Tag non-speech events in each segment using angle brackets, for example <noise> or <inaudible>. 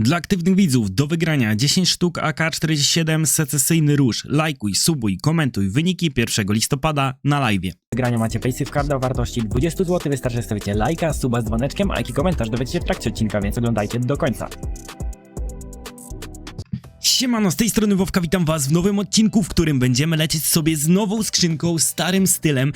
Dla aktywnych widzów do wygrania 10 sztuk AK-47 secesyjny róż. Lajkuj, subuj, komentuj wyniki 1 listopada na live. wygrania macie Paysafe Card o wartości 20 zł. Wystarczy stawicie lajka, suba z dzwoneczkiem, a jaki komentarz dowiecie się w trakcie odcinka, więc oglądajcie do końca. Siemano, z tej strony Wowka, witam was w nowym odcinku, w którym będziemy lecieć sobie z nową skrzynką, starym stylem,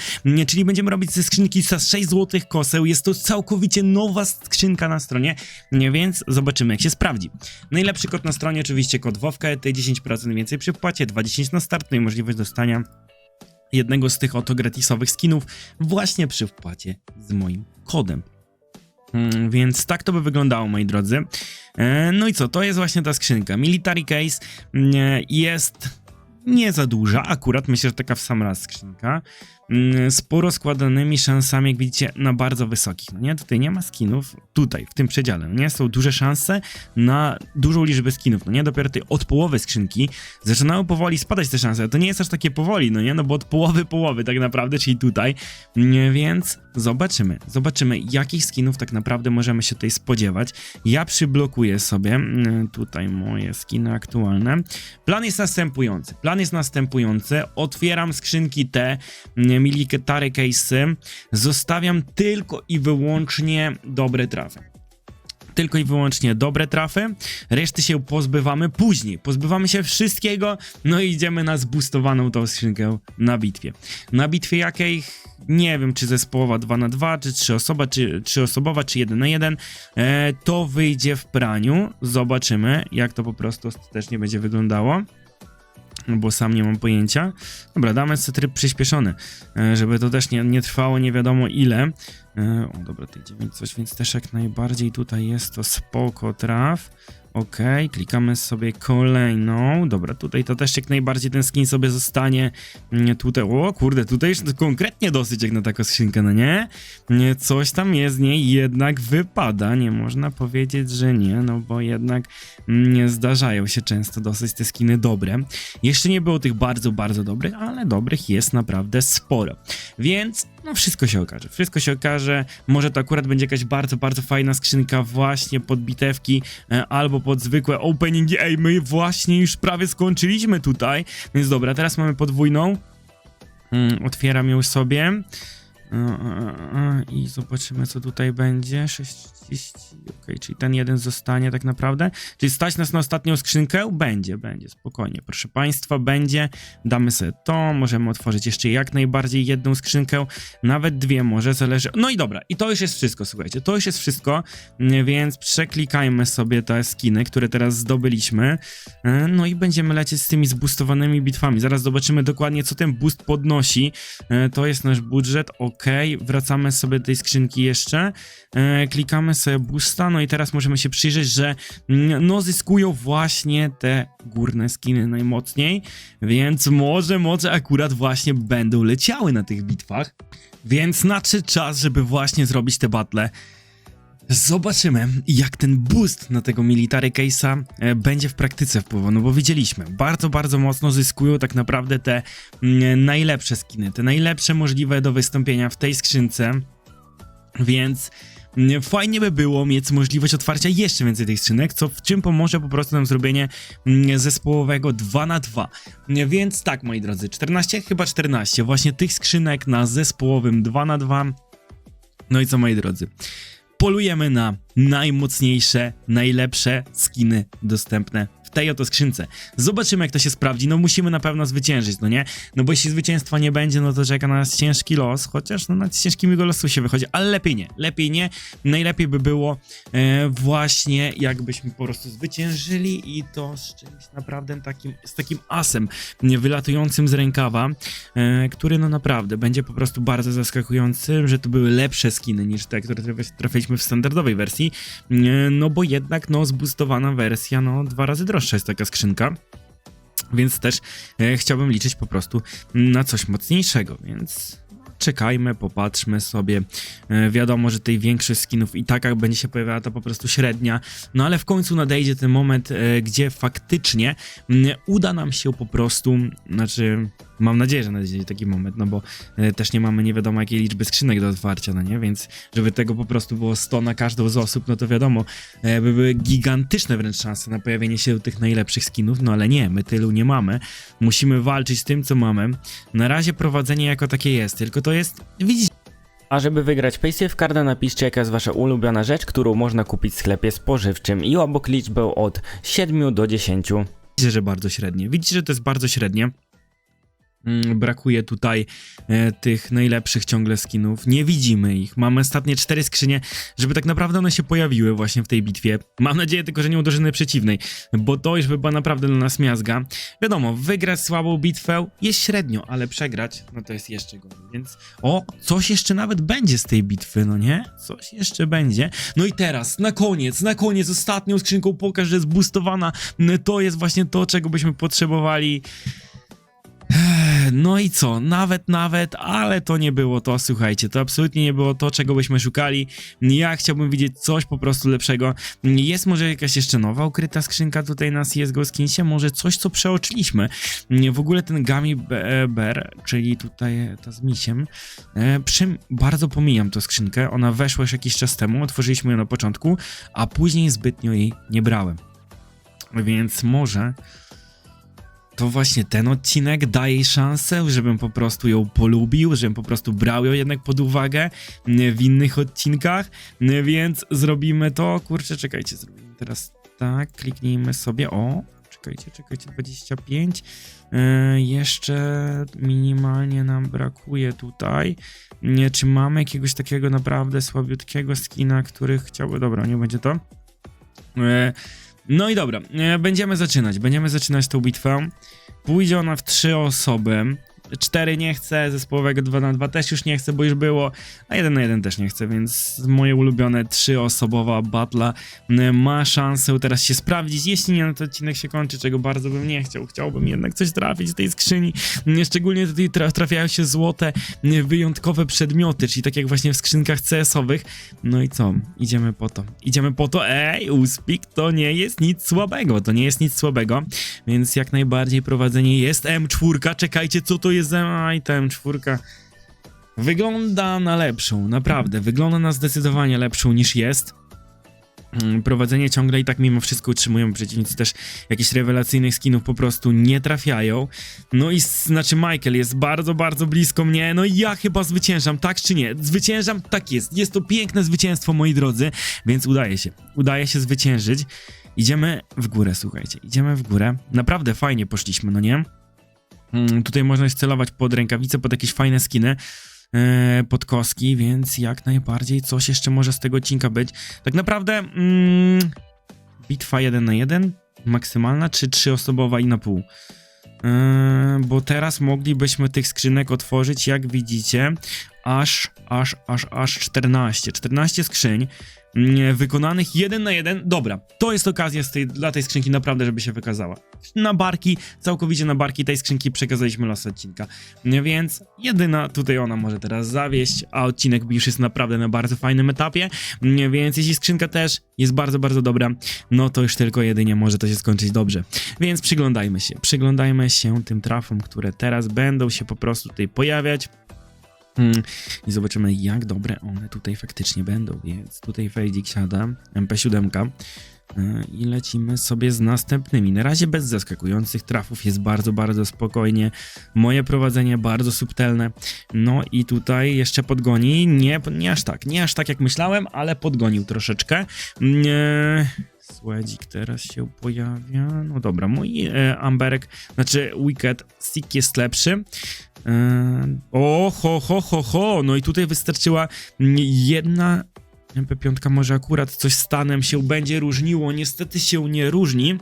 czyli będziemy robić ze skrzynki za 6 zł koseł, jest to całkowicie nowa skrzynka na stronie, nie, więc zobaczymy jak się sprawdzi. Najlepszy kod na stronie oczywiście kod Wowka, te 10% więcej przy wpłacie, 20 na start, no i możliwość dostania jednego z tych oto gratisowych skinów właśnie przy wpłacie z moim kodem. Mm, Więc tak to by wyglądało, moi drodzy. E, No i co, to jest właśnie ta skrzynka. Military Case mm, jest nie za duża, akurat myślę, że taka w sam raz skrzynka. Mm, Z porozkładanymi szansami, jak widzicie, na bardzo wysokich. No nie, tutaj nie ma skinów, tutaj, w tym przedziale, no nie, są duże szanse na dużą liczbę skinów, no nie, dopiero tej od połowy skrzynki zaczynają powoli spadać te szanse, to nie jest aż takie powoli, no nie, no bo od połowy połowy tak naprawdę, czyli tutaj, Mm, więc zobaczymy, zobaczymy jakich skinów tak naprawdę możemy się tutaj spodziewać. Ja przyblokuję sobie mm, tutaj moje skiny aktualne. Plan jest następujący, plan jest następujący, otwieram skrzynki te mm, military case'y, zostawiam tylko i wyłącznie dobre trafy tylko i wyłącznie dobre trafy, reszty się pozbywamy później. Pozbywamy się wszystkiego, no i idziemy na zboostowaną tą skrzynkę na bitwie. Na bitwie jakiej nie wiem, czy zespołowa 2 na 2 czy 3 osoba, czy 3 osobowa, czy 1 na 1 e, to wyjdzie w praniu. Zobaczymy, jak to po prostu ostatecznie będzie wyglądało. No bo sam nie mam pojęcia. Dobra, damy sobie tryb przyspieszony, e, żeby to też nie, nie trwało nie wiadomo ile. E, O, dobra, tej 9 coś, więc też jak najbardziej tutaj jest to spoko traf. Ok, klikamy sobie kolejną. Dobra, tutaj to też jak najbardziej ten skin sobie zostanie mm, tutaj. O kurde, tutaj już konkretnie dosyć jak na taką skrzynkę, no nie? Coś tam jest z niej jednak wypada. Nie można powiedzieć, że nie, no bo jednak mm, nie zdarzają się często dosyć te skiny dobre. Jeszcze nie było tych bardzo, bardzo dobrych, ale dobrych jest naprawdę sporo. Więc no wszystko się okaże. Wszystko się okaże. Może to akurat będzie jakaś bardzo, bardzo fajna skrzynka właśnie pod bitewki e, albo pod zwykłe openingi. Ej, my właśnie już prawie skończyliśmy tutaj. Więc dobra, teraz mamy podwójną. Mm, otwieram ją sobie. E, e, e, I zobaczymy, co tutaj będzie. 60. Ok, czyli ten jeden zostanie tak naprawdę. Czyli stać nas na ostatnią skrzynkę? Będzie, będzie, spokojnie. Proszę Państwa, będzie. Damy sobie to. Możemy otworzyć jeszcze jak najbardziej jedną skrzynkę, nawet dwie może, zależy. No i dobra, i to już jest wszystko, słuchajcie. To już jest wszystko, więc przeklikajmy sobie te skiny, które teraz zdobyliśmy. No i będziemy lecieć z tymi zboostowanymi bitwami. Zaraz zobaczymy dokładnie, co ten boost podnosi. To jest nasz budżet, ok. Wracamy sobie do tej skrzynki jeszcze. E, Klikamy sobie boosta, no i teraz możemy się przyjrzeć, że no zyskują właśnie te górne skiny najmocniej, więc może, może akurat właśnie będą leciały na tych bitwach. Więc nadszedł czas, żeby właśnie zrobić te battle. Zobaczymy, jak ten boost na tego Military Case'a e, będzie w praktyce wpływał, no bo widzieliśmy, bardzo, bardzo mocno zyskują tak naprawdę te mm, najlepsze skiny, te najlepsze możliwe do wystąpienia w tej skrzynce, więc mm, fajnie by było mieć możliwość otwarcia jeszcze więcej tych skrzynek, co w czym pomoże po prostu nam zrobienie mm, zespołowego 2 na 2 Więc tak, moi drodzy, 14, chyba 14 właśnie tych skrzynek na zespołowym 2 na 2 No i co, moi drodzy, polujemy na najmocniejsze, najlepsze skiny dostępne tej oto skrzynce. Zobaczymy, jak to się sprawdzi. No musimy na pewno zwyciężyć, no nie? No bo jeśli zwycięstwa nie będzie, no to czeka na nas ciężki los, chociaż no nad ciężkimi go losu się wychodzi, ale lepiej nie, lepiej nie. Najlepiej by było e, właśnie jakbyśmy po prostu zwyciężyli i to z czymś naprawdę takim, z takim asem wylatującym z rękawa, e, który no naprawdę będzie po prostu bardzo zaskakujący, że to były lepsze skiny niż te, które traf- trafiliśmy w standardowej wersji, e, no bo jednak no zboostowana wersja, no dwa razy droższa jest taka skrzynka. Więc też e, chciałbym liczyć po prostu na coś mocniejszego, więc czekajmy, popatrzmy sobie. E, wiadomo, że tej większych skinów i tak będzie się pojawiała to po prostu średnia, no ale w końcu nadejdzie ten moment, e, gdzie faktycznie m, uda nam się po prostu, znaczy Mam nadzieję, że nadejdzie taki moment, no bo e, też nie mamy nie wiadomo jakiej liczby skrzynek do otwarcia, no nie? Więc żeby tego po prostu było 100 na każdą z osób, no to wiadomo, e, by były gigantyczne wręcz szanse na pojawienie się tych najlepszych skinów, no ale nie, my tylu nie mamy. Musimy walczyć z tym, co mamy. Na razie prowadzenie jako takie jest, tylko to jest, widzicie, A żeby wygrać Paysafe Carda napiszcie jaka jest wasza ulubiona rzecz, którą można kupić w sklepie spożywczym i obok liczbę od 7 do 10. że bardzo średnie. Widzicie, że to jest bardzo średnie. Mm, Brakuje tutaj e, tych najlepszych ciągle skinów. Nie widzimy ich. Mamy ostatnie cztery skrzynie, żeby tak naprawdę one się pojawiły właśnie w tej bitwie. Mam nadzieję tylko, że nie u drużyny przeciwnej, bo to już by była naprawdę dla nas miazga. Wiadomo, wygrać słabą bitwę jest średnio, ale przegrać, no to jest jeszcze gorzej. Więc o, coś jeszcze nawet będzie z tej bitwy, no nie? Coś jeszcze będzie. No i teraz, na koniec, na koniec, ostatnią skrzynką pokaż, że jest boostowana. No To jest właśnie to, czego byśmy potrzebowali. No i co? Nawet, nawet, ale to nie było to, słuchajcie, to absolutnie nie było to, czego byśmy szukali. Ja chciałbym widzieć coś po prostu lepszego. Jest może jakaś jeszcze nowa ukryta skrzynka tutaj na CSGO Skinsie, może coś, co przeoczyliśmy. W ogóle ten Gummy Be- Bear, czyli tutaj ta z misiem, e, przy, bardzo pomijam tę skrzynkę, ona weszła już jakiś czas temu, otworzyliśmy ją na początku, a później zbytnio jej nie brałem. Więc może to właśnie ten odcinek daje jej szansę, żebym po prostu ją polubił, żebym po prostu brał ją jednak pod uwagę mm, w innych odcinkach, Mm, więc zrobimy to. Kurczę, czekajcie, zrobimy teraz tak, kliknijmy sobie, o, czekajcie, czekajcie, 25. Yy, jeszcze minimalnie nam brakuje tutaj. Nie, czy mamy jakiegoś takiego naprawdę słabiutkiego skina, który chciałby, dobra, nie będzie to. No i dobra, e, będziemy zaczynać. Będziemy zaczynać tą bitwę. Pójdzie ona w trzy osoby. Cztery nie chcę, zespołowego 2 na 2 też już nie chcę, bo już było, a 1 na 1 też nie chcę, więc moje ulubione trzyosobowa batla ma szansę teraz się sprawdzić. Jeśli nie, no to odcinek się kończy, czego bardzo bym nie chciał. Chciałbym jednak coś trafić z tej skrzyni. Szczególnie tutaj tra trafiają się złote, wyjątkowe przedmioty, czyli tak jak właśnie w skrzynkach CS-owych. No i co? Idziemy po to. Idziemy po to. Ej, Uspik to nie jest nic słabego. To nie jest nic słabego. Więc jak najbardziej prowadzenie jest. M4, czekajcie, co to jest Aj, ta M4. Wygląda na lepszą, naprawdę. Wygląda na zdecydowanie lepszą niż jest. Mm, Prowadzenie ciągle i tak mimo wszystko utrzymują przeciwnicy też jakichś rewelacyjnych skinów po prostu nie trafiają. No i znaczy Michael jest bardzo, bardzo blisko mnie. No i ja chyba zwyciężam, tak czy nie? Zwyciężam? Tak jest. Jest to piękne zwycięstwo, moi drodzy, więc udaje się. Udaje się zwyciężyć. Idziemy w górę, słuchajcie. Idziemy w górę. Naprawdę fajnie poszliśmy, no nie? Mm, Tutaj można celować pod rękawice, pod jakieś fajne skiny, e, pod koski, więc jak najbardziej coś jeszcze może z tego odcinka być. Tak naprawdę mm, bitwa 1 na 1 maksymalna, czy trzyosobowa i na pół. E, bo teraz moglibyśmy tych skrzynek otworzyć, jak widzicie, aż, aż, aż, aż 14. 14 skrzyń mm, wykonanych jeden na jeden. Dobra, to jest okazja tej, dla tej skrzynki naprawdę, żeby się wykazała. Na barki, całkowicie na barki tej skrzynki przekazaliśmy los odcinka. Więc jedyna tutaj ona może teraz zawieść, a odcinek już jest naprawdę na bardzo fajnym etapie. Więc jeśli skrzynka też jest bardzo, bardzo dobra, no to już tylko jedynie może to się skończyć dobrze. Więc przyglądajmy się, przyglądajmy się tym trafom, które teraz będą się po prostu tutaj pojawiać. Mm, I zobaczymy, jak dobre one tutaj faktycznie będą. Więc tutaj Fejdzik siada, MP7. y, I lecimy sobie z następnymi. Na razie bez zaskakujących trafów, jest bardzo, bardzo spokojnie. Moje prowadzenie bardzo subtelne. No i tutaj jeszcze podgoni. Nie, nie aż tak, nie aż tak jak myślałem, ale podgonił troszeczkę. Nie. Słedzik teraz się pojawia. No dobra, mój e, Amberek, znaczy Wicked Stick jest lepszy. E, o, ho, ho, ho, ho. No i tutaj wystarczyła mm, jedna MP5 może akurat coś stanem się będzie różniło, niestety się nie różni.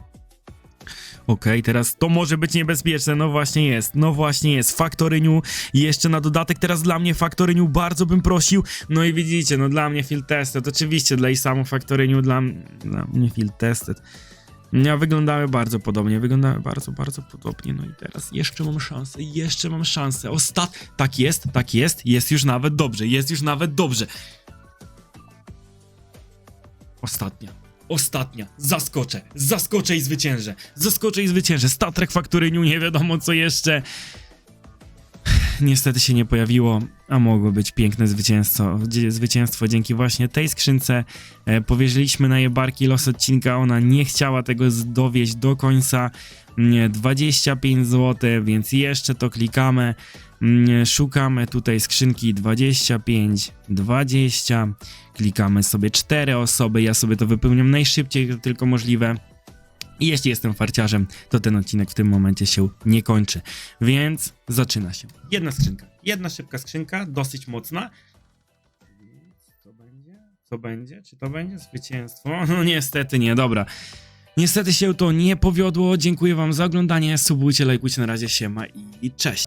Okej, teraz to może być niebezpieczne, no właśnie jest, no właśnie jest, Faktoryniu jeszcze na dodatek, teraz dla mnie Faktoryniu bardzo bym prosił, no i widzicie, no dla mnie Field Tested, oczywiście dla Isamu Faktoryniu, dla, dla mnie Field Tested. Ja wyglądały bardzo podobnie, wyglądały bardzo, bardzo podobnie, no i teraz jeszcze mam szansę, jeszcze mam szansę, ostat... Tak jest, tak jest, jest już nawet dobrze, jest już nawet dobrze. Ostatnia. Ostatnia. Zaskoczę. Zaskoczę i zwyciężę. Zaskoczę i zwyciężę. Statrek Faktoryniu, nie wiadomo co jeszcze. Niestety się nie pojawiło, a mogło być piękne zwycięstwo. Zwycięstwo dzięki właśnie tej skrzynce. E, powierzyliśmy na jej barki los odcinka, ona nie chciała tego dowieść do końca. Nie, 25 zł, więc jeszcze to klikamy. Mm, Szukamy tutaj skrzynki 25, 20. Klikamy sobie 4 osoby. Ja sobie to wypełniam najszybciej, jak tylko możliwe. I jeśli jestem farciarzem, to ten odcinek w tym momencie się nie kończy. Więc zaczyna się. Jedna skrzynka. Jedna szybka skrzynka, dosyć mocna. Co będzie? Co będzie? Czy to będzie zwycięstwo? <laughs> No niestety nie, dobra. Niestety się to nie powiodło. Dziękuję wam za oglądanie. Subujcie, lajkujcie, na razie siema i cześć.